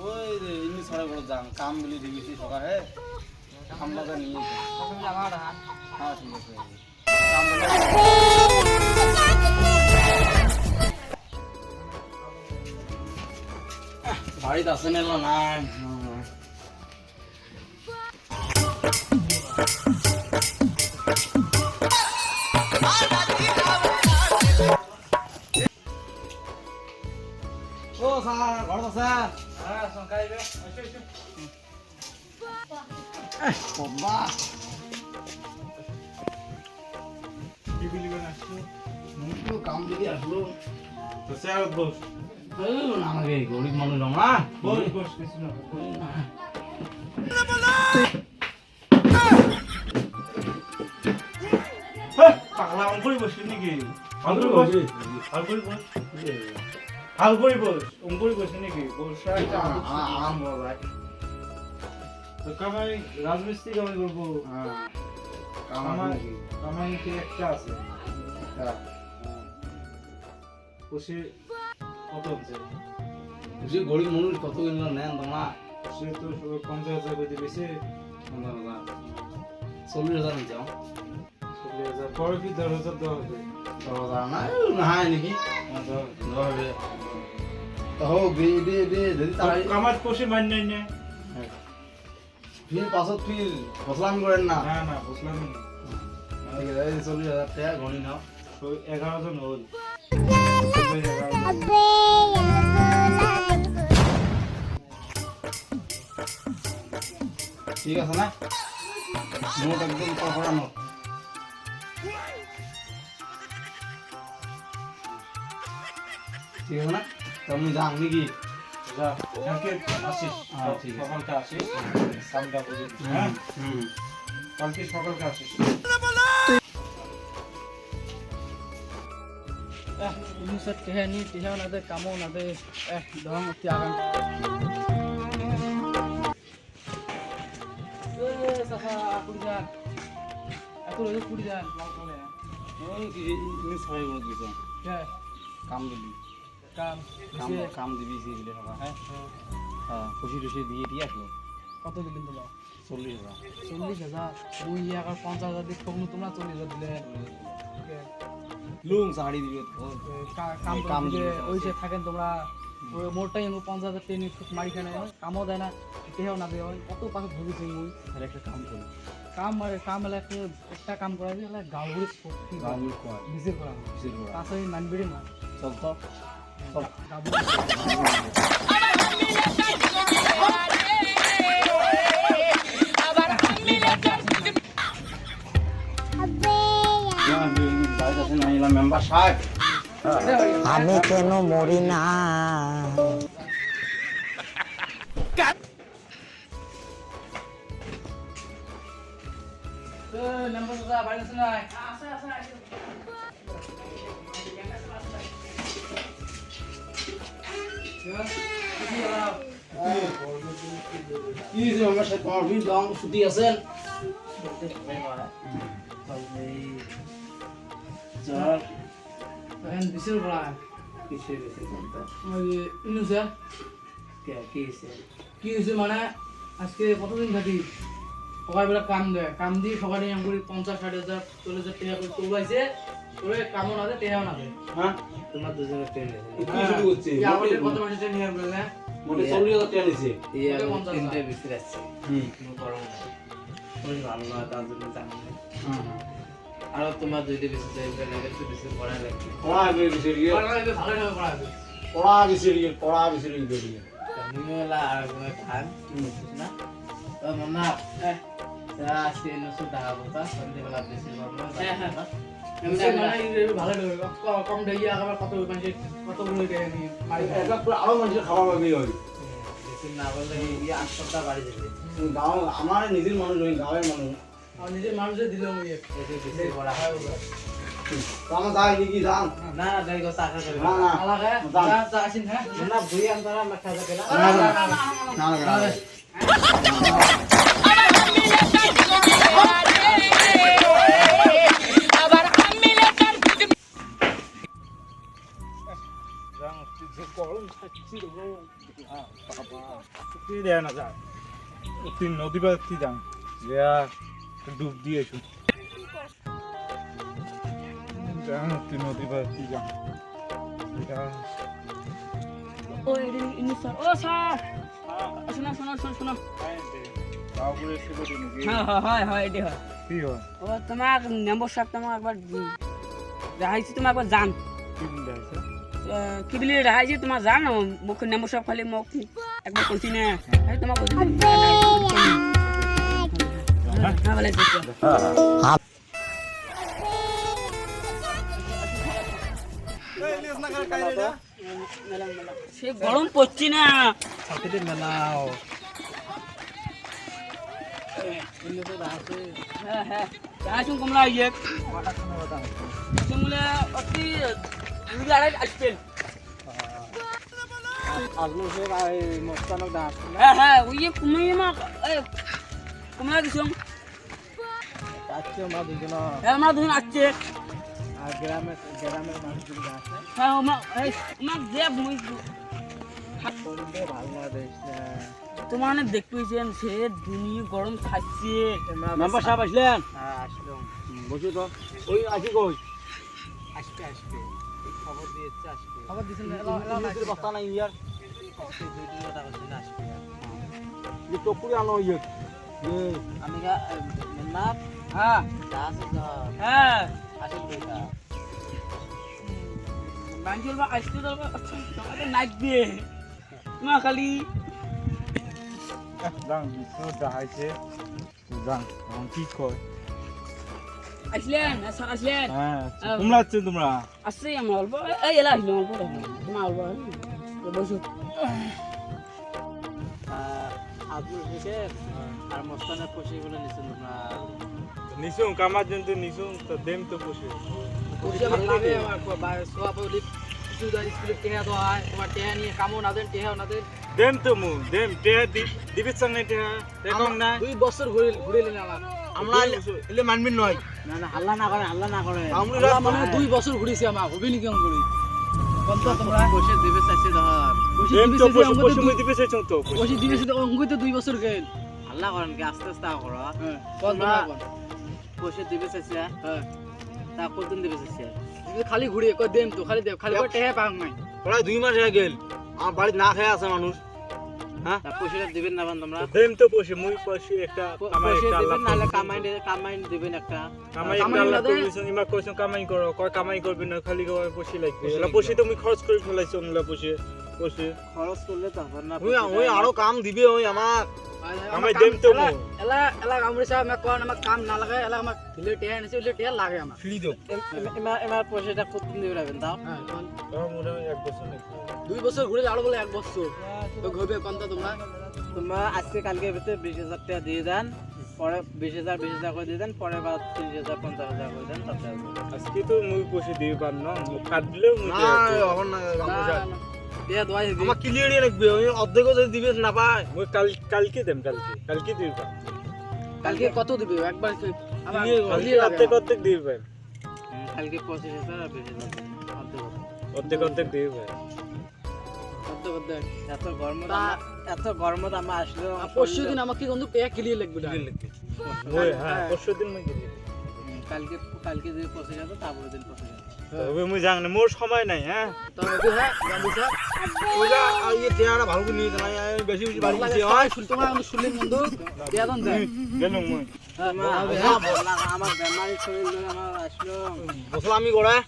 ঐ রে ইনি চাৰে ঘৰত যাম কাম বুলি দি দিছে থকাহে কাম লগাই নিয়ে হ্যাঁ ঠিক আছে কাম বাড়িতে আছে না। নাই ও স্যার ঘৰত আছে বাবা। মোকতো কাম দিকে আসলো। এই গরিব মানুষ না পাগলা অঙ্কুরি বসলি নাকি? অঙ্কুরি বস? অঙ্কুরি বস? অঙ্কুরি বস অঙ্কুরি নাকি? বসা একটা আদব শিখি। আরাম বাবা তো কামাই রাজমিস্ত্রি কামাই করব। হ্যাঁ। কাম আমার আছে কামাই কি একটা আছে। বসে কত হচ্ছে? যে গরিব মানুষ কত কিনলো নেন তোমরা সে তো পঞ্চাশ হাজার করে দিয়েছে পনেরো হাজার। চল্লিশ হাজার নিতে চল্লিশ হাজার পরে কি দশ হাজার দেওয়া হবে? দশ হাজার না নাই নাকি? দেওয়া হবে। তো দে দে দে যদি তাই কামাজ পোষে মান নাই না। ফির পাছত ফির ফসলান করেন না। না না বুঝলাম না। ঠিক আছে চল্লিশ হাজার টাকা গণি নাও। এগারো জন হল। ঠিক আছে না? নোট একদম কড়া নোট ঠিক আছে না? তো আমি যাম নাকি যা, কালকে আসিস হ্যাঁ, ঠিক আছে। আসিস কামটা বুঝে হ্যাঁ হুম। কালকে সকালকে আসিস। Inusat kaya ni tihaw na de kamo na de eh dong tiagan. Eh sasa aku jan. Aku lagi kudi jan mau kole. ওই কি ইনি সবাই বলে দিছে Ya কাম দিবি। kam কাম bisi কাম দিবি সে দিলে সবাই খুশি দিয়ে দিয়ে আসলো কত দিলেন তোমরা চল্লিশ হাজার চল্লিশ হাজার ওই আবার পঞ্চাশ হাজার দিয়ে তখন তোমরা চল্লিশ হাজার দিলে। লুং শাড়ি দিবি কাম ওই যে থাকেন তোমরা মোটটাই এমন পঞ্চাশ হাজার টেনে মারি খানে কামও দেয় না তেহাও না দেয় কত পাশে ভুগেছি মুই তাহলে একটা কাম করি। কাম মানে কাম এলা একটা একটা কাম করা যায় এলা গাউরি গাঁৱৰ খোৱা বিজে করা। কিসের করা। তাছাড়া মানবিড়ি না। চল তো। চল। আমি কেন মরি না? কি তোমার ভিড় দাম ছুটি আছেন এখন বিচের পৰা ইনুছে কি হয়েছে মানে আজকে কতদিন থাকি সকালবেলা কাম দেয় কাম দিয়ে সকালে এম করে পঞ্চাশ ষাট হাজার চল্লিশ হাজার টাকা করে তোলাইছে তোলে কামও না দেয় টেহাও না দেয় হ্যাঁ তোমার দুজনের ট্রেন কি কত মাসে ট্রেন নিয়ে বললে মোটে চল্লিশ হাজার টাকা পঞ্চাশ তিনটে। বেশি যাচ্ছে হুম গরম তুমি ভালো না তার জন্য জানি না। হ্যাঁ আরও তোমার দুইটা বেশি চাইবে লাগে একটু বেশি পড়া লাগবে পড়া আগে বেশি দিয়ে ভালো লাগবে, ভালো লাগবে পড়া হবে। পড়া বেশি দিয়ে পড়া বেশি দিয়ে নিমেলা আর কোনো খান না? তো মনা আজকে নসু দেখা বলতা সন্ধ্যেবেলা বেশি গরম হ্যাঁ, হ্যাঁ। এমনি মানে এই ভালো কম দেয় আবার কত দেয় নি, আরও মানুষের খাবার পাবে হয় বেশি না বললে এই আট সপ্তাহ বাড়ি যাবে গাঁও আমার নিজের মানুষ গাঁয়ের মানুষ। নিজের মানুষের দিলাম ওই এক। এতে বেশি পড়া হয় আমার যাই নাকি যান না না দেখ চা খা যাবে না না আলাগে যান। যা যা আসিন হ্যাঁ না বুই আন্তরা মাখা যাবে না না না না না না দেয় না যায় তুই নদী পাতি যান যা ডুব দিয়েছু। নদী নাকি? হ্যাঁ হ্যাঁ এডি কি ও তোমার নম্বর একবার রাহাইছি একবার জান। কি বলে রাহাইছি তোমার জান। মুখ নম্বর সাহেব খালি মোক একবার কইছি না? এই সে গরম পড়ছি না মেলাও হ্যাঁ হ্যাঁ যাইছুন ইয়ে অতি দুই আড়াই আসবেন হ্যাঁ হ্যাঁ ওই যে মা এই তোমরা আজকে আমরা দুজন। হ্যাঁ আমরা দুজন আসছে। আর গ্রামে গ্রামের মানুষগুলো আছে। হ্যাঁ এই যে মুই বাংলাদেশ তোমার দেখতেছেন সে দুনিয়া গরম খাচ্ছে। মেম্বার সাহেব আসলেন? হ্যাঁ আসলাম। বসে তো। ওই আসি কই? আসবে আসবে। খবর দিয়েছে আসবে। খবর দিছেন বস্তা নাই ইয়ার। আসবে টকুরি আনো ইয়ে। আমি না হ্যাঁ। হ্যাঁ। দুইটা বা আসতে যাবে তোমাকে নাচবে খালি। দেখাইছে এখন কি কয়? আসলেন স্যার আসলেন। হ্যাঁ তোমরা আছো তোমরা? আসছে আমার অল্প। এই এলা আসলো অল্প তোমার অল্প বসো। আজমুল হোসেন আর মস্তানের পয়সা গুলো নিছেন তোমরা। নিশুন কামার জন্য নিশুন তো দেম তো বসে। ওই আমার লাগে আমার সভাপতি সুদা স্কুলে টেহা দেওয়া তোমার টেহা নিয়ে কামও না দেন টেহাও না দেন। দেম তো মু দেম টেহা দি দিবি সঙ্গে টেহা এখন না। দুই বছর ঘুরে ঘুরিলেন আমার আমরা এলে মানবেন নয়। না না হাল্লা না করে হাল্লা না করে। আমরা মানে দুই বছর ঘুরেছি আমার হবি নি কেমন করি চাইছে ধর। বসে তো দিবি চাইছো তো অঙ্গুই তো দুই বছর গেল হাল্লা করেন কি আস্তে আস্তে করো। হ্যাঁ। পয়সা দিবে চাইছে হ্যাঁ? তা কতদিন দিবে চাইছে? খালি ঘুরিয়ে কই দেন তো খালি দেব খালি টেহা পাং নাই প্রায় দুই মাস হয়ে গেল। আমার বাড়িতে না খেয়ে আছে মানুষ। তা পয়সাটা দিবেন না বান তোমরা দেম তো বসে মুই পয়সা একটা পয়সা একটা দিবেন নাহলে কামাই কামাই দিবেন একটা। কামাই একটা আল্লাহ না ইমা কইছো কামাই করো। কয় কামাই করবি না খালি কয় পয়সা লাগবে। এলা পয়সা তুমি খরচ করে ফেলাইছো ওলা পয়সা পয়সা। খরচ করলে তখন না ওই ওই আরও কাম দিবে ওই আমার। আমি দেম তো এলা এলা কামড়ে সাহেব আমাক কোন আমাক কাম না লাগে এলা আমাক দিলে টেহা নিছে দিলে টেহা লাগে আমার ফ্রি দেব এমার এমার পয়সাটা কতদিন দিবে রাখবেন তাও? হ্যাঁ? মোটা এক বছর দুই বছর ঘুরে আরও বলে এক বছর তো ঘুরবে কোন তো তোমরা তোমরা আজকে কালকে ভিতরে বিশ হাজার টাকা দিয়ে দেন পরে বিশ হাজার বিশ হাজার করে দিয়ে দেন পরে বার তিরিশ হাজার পঞ্চাশ হাজার করে দেন তাতে আসবে। আজকে তো মুই পয়সা দিয়ে পার না কাট দিলেও মুই না এখন না দোয়াই দিবি আমার ক্লিয়ারই লাগবে ওই অর্ধেকও যদি দিবে না পায় মুই কাল কালকে দেম কালকে কালকে দিবি পার কালকে কত দিবি? একবার কালকে কালকে অর্ধেক অর্ধেক দিবি পার কালকে পঁচিশ হাজার আর বিশ হাজার অর্ধেক অর্ধেক। অর্ধেক অর্ধেক দিবি পার কত কত এত এত আমরা পরশু দিন আমাকে কিন্তু টেহা ক্লিয়ার লাগবে না হ্যাঁ পরশু দিন কালকে কালকে যদি পচে যাবে তারপরে দিন পচে যাবে তবে মুই জানি না মোর সময় নাই হ্যাঁ তো হ্যাঁ ওইটা আর ইয়ে চেহারা ভালো করে নিয়ে জানাই আমি বেশি বেশি বাড়ি লাগে হয় সবাই শুন তোমার আমি শুনলেন বন্ধু টেহা দন দেন গেলুম মুই হ্যাঁ আমার হ্যাঁ বেমারি শরীর আমার আসলো বসলাম আমি গড়ায়